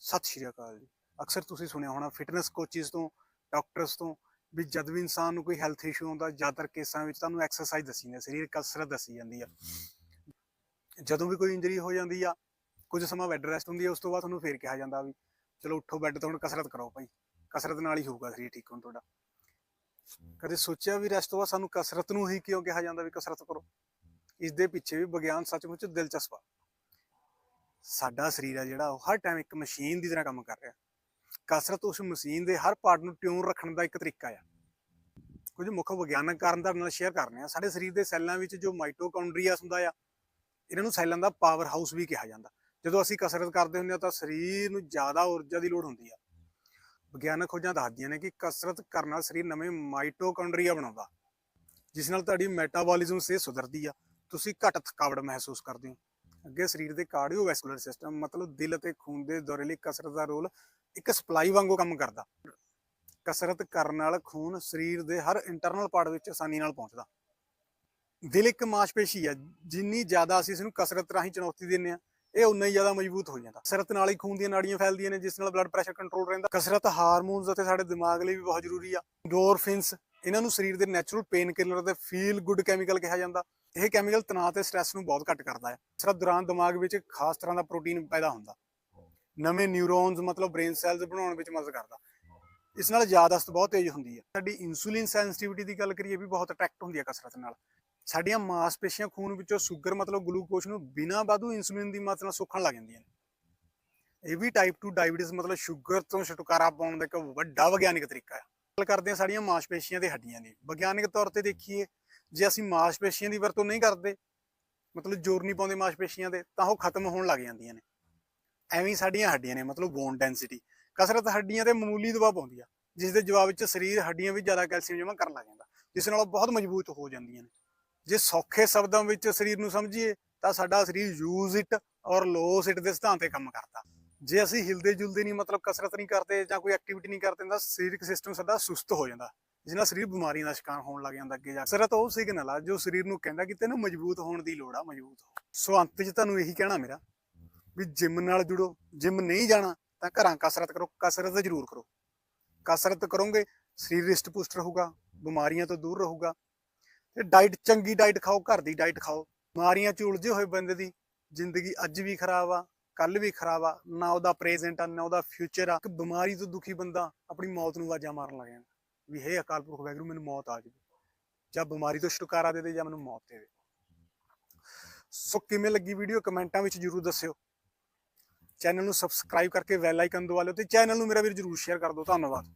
ਸਤਿ ਸ਼੍ਰੀ ਅਕਾਲ ਜੀ। ਅਕਸਰ ਤੁਸੀਂ ਸੁਣਿਆ ਹੋਣਾ ਫਿਟਨੈਸ ਕੋਚਿਸ ਤੋਂ ਡਾਕਟਰਸ ਤੋਂ ਵੀ ਜਦ ਵੀ ਇਨਸਾਨ ਨੂੰ ਕੋਈ ਹੈਲਥ ਇਸ਼ੂ ਹੁੰਦਾ ਜ਼ਿਆਦਾਤਰ ਕੇਸਾਂ ਵਿੱਚ ਤੁਹਾਨੂੰ ਐਕਸਰਸਾਈਜ਼ ਦੱਸੀ ਜਾਂਦੀ ਸਰੀਰ ਕਸਰਤ ਦੱਸੀ ਜਾਂਦੀ ਆ। ਜਦੋਂ ਵੀ ਕੋਈ ਇੰਜਰੀ ਹੋ ਜਾਂਦੀ ਆ, ਕੁਝ ਸਮਾਂ ਬੈੱਡ ਰੈਸਟ ਹੁੰਦੀ ਆ, ਉਸ ਤੋਂ ਬਾਅਦ ਤੁਹਾਨੂੰ ਫੇਰ ਕਿਹਾ ਜਾਂਦਾ ਵੀ ਚਲੋ ਉੱਠੋ ਬੈੱਡ ਤੋਂ ਹੁਣ ਕਸਰਤ ਕਰੋ ਭਾਈ, ਕਸਰਤ ਨਾਲ ਹੀ ਹੋਊਗਾ ਸਰੀਰ ਠੀਕ ਹੋਣ ਤੁਹਾਡਾ। ਕਦੇ ਸੋਚਿਆ ਵੀ ਰੈਸਟ ਤੋਂ ਬਾਅਦ ਸਾਨੂੰ ਕਸਰਤ ਨੂੰ ਹੀ ਕਿਉਂ ਕਿਹਾ ਜਾਂਦਾ ਵੀ ਕਸਰਤ ਕਰੋ? ਇਸ ਦੇ ਪਿੱਛੇ ਵੀ ਵਿਗਿਆਨ ਸੱਚਮੁੱਚ ਦਿਲਚਸਪ ਆ। ਸਾਡਾ ਸਰੀਰ ਆ ਜਿਹੜਾ, ਉਹ ਹਰ ਟਾਈਮ ਇੱਕ ਮਸ਼ੀਨ ਦੀ ਤਰ੍ਹਾਂ ਕੰਮ ਕਰ ਰਿਹਾ। ਕਸਰਤ ਉਸ ਮਸ਼ੀਨ ਦੇ ਹਰ ਪਾਰਟ ਨੂੰ ਟਿਊਨ ਰੱਖਣ ਦਾ ਇੱਕ ਤਰੀਕਾ ਆ। ਕੁਝ ਮੁੱਖ ਵਿਗਿਆਨਕ ਕਾਰਨ ਤੁਹਾਡੇ ਨਾਲ ਸ਼ੇਅਰ ਕਰਨੇ ਆ। ਸਾਡੇ ਸਰੀਰ ਦੇ ਸੈੱਲਾਂ ਵਿੱਚ ਜੋ ਮਾਈਟੋਕੌਂਡਰੀਆਸ ਹੁੰਦਾ ਆ, ਇਹਨਾਂ ਨੂੰ ਸੈੱਲਾਂ ਦਾ ਪਾਵਰ ਹਾਊਸ ਵੀ ਕਿਹਾ ਜਾਂਦਾ। ਜਦੋਂ ਅਸੀਂ ਕਸਰਤ ਕਰਦੇ ਹੁੰਦੇ ਆ, ਤਾਂ ਸਰੀਰ ਨੂੰ ਜ਼ਿਆਦਾ ਊਰਜਾ ਦੀ ਲੋੜ ਹੁੰਦੀ ਆ। ਵਿਗਿਆਨਕ ਖੋਜਾਂ ਦੱਸਦੀਆਂ ਨੇ ਕਿ ਕਸਰਤ ਕਰਨ ਨਾਲ ਸਰੀਰ ਨਵੇਂ ਮਾਈਟੋਕੌਂਡਰੀਆ ਬਣਾਉਂਦਾ। ਜਿਸ ਨਾਲ ਤੁਹਾਡੀ ਮੈਟਾਬੋਲਿਜ਼ਮ ਸੇ ਸੁਧਰਦੀ ਆ। ਤੁਸੀਂ ਘੱਟ ਥਕਾਵਟ ਮਹਿਸੂਸ ਕਰਦੇ ਹੋ। ਅੱਗੇ ਸਰੀਰ ਦੇ ਕਾਰਡੀਓਵੈਸਕੂਲਰ ਸਿਸਟਮ ਮਤਲਬ ਦਿਲ ਅਤੇ ਖੂਨ ਦੇ ਦੌਰੇ ਲਈ ਕਸਰਤ ਦਾ ਰੋਲ ਇੱਕ ਸਪਲਾਈ ਵਾਂਗੂ ਕੰਮ ਕਰਦਾ। ਕਸਰਤ ਕਰਨ ਨਾਲ ਖੂਨ ਸਰੀਰ ਦੇ ਹਰ ਇੰਟਰਨਲ ਪਾਰਟ ਵਿੱਚ ਆਸਾਨੀ ਨਾਲ ਪਹੁੰਚਦਾ। ਦਿਲ ਇੱਕ ਮਾਸਪੇਸ਼ੀ ਆ ਜਿੰਨੀ ਜ਼ਿਆਦਾ ਅਸੀਂ ਇਸ ਨੂੰ ਕਸਰਤ ਰਾਹੀਂ ਚੁਣੌਤੀ ਦਿੰਨੇ ਆ ਇਹ ਉਨਾ ਹੀ ਜ਼ਿਆਦਾ ਮਜ਼ਬੂਤ ਹੋ ਜਾਂਦਾ। ਕਸਰਤ ਨਾਲ ਹੀ ਖੂਨ ਦੀਆਂ ਨਾੜੀਆਂ ਫੈਲਦੀਆਂ ਨੇ, ਜਿਸ ਨਾਲ ਬਲੱਡ ਪ੍ਰੈਸ਼ਰ ਕੰਟਰੋਲ ਰਹਿੰਦਾ। ਕਸਰਤ ਹਾਰਮੋਨਸ ਅਤੇ ਸਾਡੇ ਦਿਮਾਗ ਲਈ ਵੀ ਬਹੁਤ ਜ਼ਰੂਰੀ ਆ। ਡੋਰਫਿਨਸ ਇਹਨਾਂ ਨੂੰ ਸਰੀਰ ਦੇ ਨੈਚੁਰਲ ਪੇਨ ਕਿਲਰ ਅਤੇ ਫੀਲ ਗੁੱਡ ਕੈਮੀਕਲ ਕਿਹਾ ਜਾਂਦਾ। ਇਹ ਕੈਮੀਕਲ ਤਣਾਅ ਤੇ ਸਟ੍ਰੈਸ ਨੂੰ ਬਹੁਤ ਘੱਟ ਕਰਦਾ ਹੈ। ਕਸਰਤ ਦੌਰਾਨ ਦਿਮਾਗ ਵਿੱਚ ਖਾਸ ਤਰ੍ਹਾਂ ਦਾ ਪ੍ਰੋਟੀਨ ਪੈਦਾ ਹੁੰਦਾ। ਨਵੇਂ ਨਿਊਰੋਨਸ ਮਤਲਬ ਬ੍ਰੇਨ ਸੈਲਸ ਬਣਾਉਣ ਵਿੱਚ ਮਦਦ ਕਰਦਾ। ਇਸ ਨਾਲ ਯਾਦਾਸ਼ਤ ਬਹੁਤ ਤੇਜ਼ ਹੁੰਦੀ ਹੈ। ਸਾਡੀ ਇਨਸੂਲਿਨ ਸੈਂਸਿਟੀਵਿਟੀ ਦੀ ਗੱਲ ਕਰੀਏ ਵੀ ਬਹੁਤ ਅਟਰੈਕਟ ਹੁੰਦੀ ਹੈ ਕਸਰਤ ਨਾਲ। ਸਾਡੀਆਂ ਮਾਸਪੇਸ਼ੀਆਂ ਖੂਨ ਵਿੱਚੋਂ ਸ਼ੂਗਰ ਮਤਲਬ ਗਲੂਕੋਜ਼ ਨੂੰ ਬਿਨਾਂ ਵਾਧੂ ਇਨਸੂਲਿਨ ਦੀ ਮਾਤਰਾ ਨਾਲ ਸੁੱਕਣ ਲੱਗ ਜਾਂਦੀਆਂ ਨੇ। ਇਹ ਵੀ ਟਾਈਪ 2 ਡਾਇਬੀਟਿਸ ਮਤਲਬ ਸ਼ੂਗਰ ਤੋਂ ਛੁਟਕਾਰਾ ਪਾਉਣ ਦਾ ਇੱਕ ਵੱਡਾ ਵਿਗਿਆਨਿਕ ਤਰੀਕਾ ਹੈ। ਗੱਲ ਕਰਦੇ ਹਾਂ ਸਾਡੀਆਂ ਮਾਸਪੇਸ਼ੀਆਂ ਤੇ ਹੱਡੀਆਂ ਦੀ। ਵਿਗਿਆਨਿਕ ਤੌਰ ਤੇ ਦੇਖੀਏ ਜੇ ਅਸੀਂ ਮਾਸਪੇਸ਼ੀਆਂ ਦੀ ਵਰਤੋਂ ਨਹੀਂ ਕਰਦੇ, ਮਤਲਬ ਜ਼ੋਰ ਨਹੀਂ ਪਾਉਂਦੇ ਮਾਸਪੇਸ਼ੀਆਂ ਤੇ, ਤਾਂ ਉਹ ਖਤਮ ਹੋਣ ਲੱਗ ਜਾਂਦੀਆਂ ਨੇ। ਐਵੇਂ ਸਾਡੀਆਂ ਹੱਡੀਆਂ ਨੇ, ਮਤਲਬ ਬੋਨ ਡੈਂਸਿਟੀ ਕਸਰਤ ਹੱਡੀਆਂ ਤੇ ਮਾਮੂਲੀ ਦਬਾਅ ਪਾਉਂਦੀ ਆ, ਜਿਸ ਦੇ ਜਵਾਬ ਵਿੱਚ ਸਰੀਰ ਹੱਡੀਆਂ ਵਿੱਚ ਜ਼ਿਆਦਾ ਕੈਲਸ਼ੀਅਮ ਜਮ੍ਹਾਂ ਕਰਨ ਲੱਗ ਜਾਂਦਾ, ਜਿਸ ਨਾਲ ਉਹ ਬਹੁਤ ਮਜ਼ਬੂਤ ਹੋ ਜਾਂਦੀਆਂ ਨੇ। ਜੇ ਸੌਖੇ ਸ਼ਬਦਾਂ ਵਿੱਚ ਸਰੀਰ ਨੂੰ ਸਮਝੀਏ, ਤਾਂ ਸਾਡਾ ਸਰੀਰ use it or lose it ਦੇ ਸਿਧਾਂਤ ਤੇ ਕੰਮ ਕਰਦਾ। ਜੇ ਅਸੀਂ ਹਿਲਦੇ ਜੁਲਦੇ ਨਹੀਂ, ਮਤਲਬ ਕਸਰਤ ਨਹੀਂ ਕਰਦੇ ਜਾਂ ਕੋਈ ਐਕਟੀਵਿਟੀ ਨਹੀਂ ਕਰਦੇ, ਤਾਂ ਸਰੀਰਕ ਸਿਸਟਮ ਸਾਡਾ ਸੁਸਤ ਹੋ ਜਾਂਦਾ। ਜਿਸ ਨਾਲ ਸਰੀਰ ਬਿਮਾਰੀਆਂ ਦਾ ਸ਼ਿਕਾਰ ਹੋਣ ਲੱਗ ਜਾਂਦਾ ਅੱਗੇ ਜਾ ਕੇ। ਕਸਰਤ ਉਹ ਸਿਗਨਲ ਆ, ਜੋ ਸਰੀਰ ਨੂੰ ਕਹਿੰਦਾ ਕਿ ਤੈਨੂੰ ਮਜ਼ਬੂਤ ਹੋਣ ਦੀ ਲੋੜ ਆ, ਮਜ਼ਬੂਤ ਹੋ। ਸੋ ਅੰਤ 'ਚ ਤੁਹਾਨੂੰ ਇਹੀ ਕਹਿਣਾ ਮੇਰਾ ਵੀ ਜਿਮ ਨਾਲ ਜੁੜੋ। ਜਿਮ ਨਹੀਂ ਜਾਣਾ ਤਾਂ ਘਰਾਂ ਕਸਰਤ ਕਰੋ। ਕਸਰਤ ਜ਼ਰੂਰ ਕਰੋ। ਕਸਰਤ ਕਰੋਗੇ, ਸਰੀਰ ਰਿਸ਼ਟ ਪੁਸ਼ਟ ਰਹੂਗਾ, ਬਿਮਾਰੀਆਂ ਤੋਂ ਦੂਰ ਰਹੂਗਾ। ਤੇ ਡਾਈਟ ਚੰਗੀ ਡਾਈਟ ਖਾਓ, ਘਰ ਦੀ ਡਾਈਟ ਖਾਓ। ਬਿਮਾਰੀਆਂ 'ਚ ਉਲਝੇ ਹੋਏ ਬੰਦੇ ਦੀ ਜ਼ਿੰਦਗੀ ਅੱਜ ਵੀ ਖਰਾਬ ਆ ਕੱਲ ਵੀ ਖਰਾਬ ਆ। ਨਾ ਉਹਦਾ ਪ੍ਰੈਜ਼ੈਂਟ ਆ, ਨਾ ਉਹਦਾ ਫਿਊਚਰ ਆ। ਇੱਕ ਬਿਮਾਰੀ ਤੋਂ ਦੁਖੀ ਬੰਦਾ ਆਪਣੀ ਮੌਤ ਨੂੰ ਆਵਾਜ਼ਾਂ ਮਾਰਨ ਲੱਗ ਜਾਂਦਾ। ਵੀ ਹੇ ਅਕਾਲ ਪੁਰਖ ਵੈਗਰੂ ਮੈਨੂੰ ਮੌਤ ਆ ਜਾਵੇ। ਜਾਂ ਬਿਮਾਰੀ ਤੋਂ ਛੁਟਕਾਰਾ ਦੇ ਦੇ ਜਾਂ ਮੈਨੂੰ ਮੌਤ ਦੇ ਦੇ। ਸੋ ਕਿਵੇਂ ਲੱਗੀ ਵੀਡੀਓ ਕਮੈਂਟਾਂ ਵਿੱਚ ਜਰੂਰ ਦੱਸਿਓ। ਚੈਨਲ ਨੂੰ ਸਬਸਕ੍ਰਾਈਬ ਕਰਕੇ ਵੈਲ ਆਈਕਨ ਦਬਾ ਲਿਓ ਤੇ ਚੈਨਲ ਨੂੰ ਮੇਰਾ ਵੀਰ ਜਰੂਰ ਸ਼ੇਅਰ ਕਰ ਦਿਓ। ਧੰਨਵਾਦ।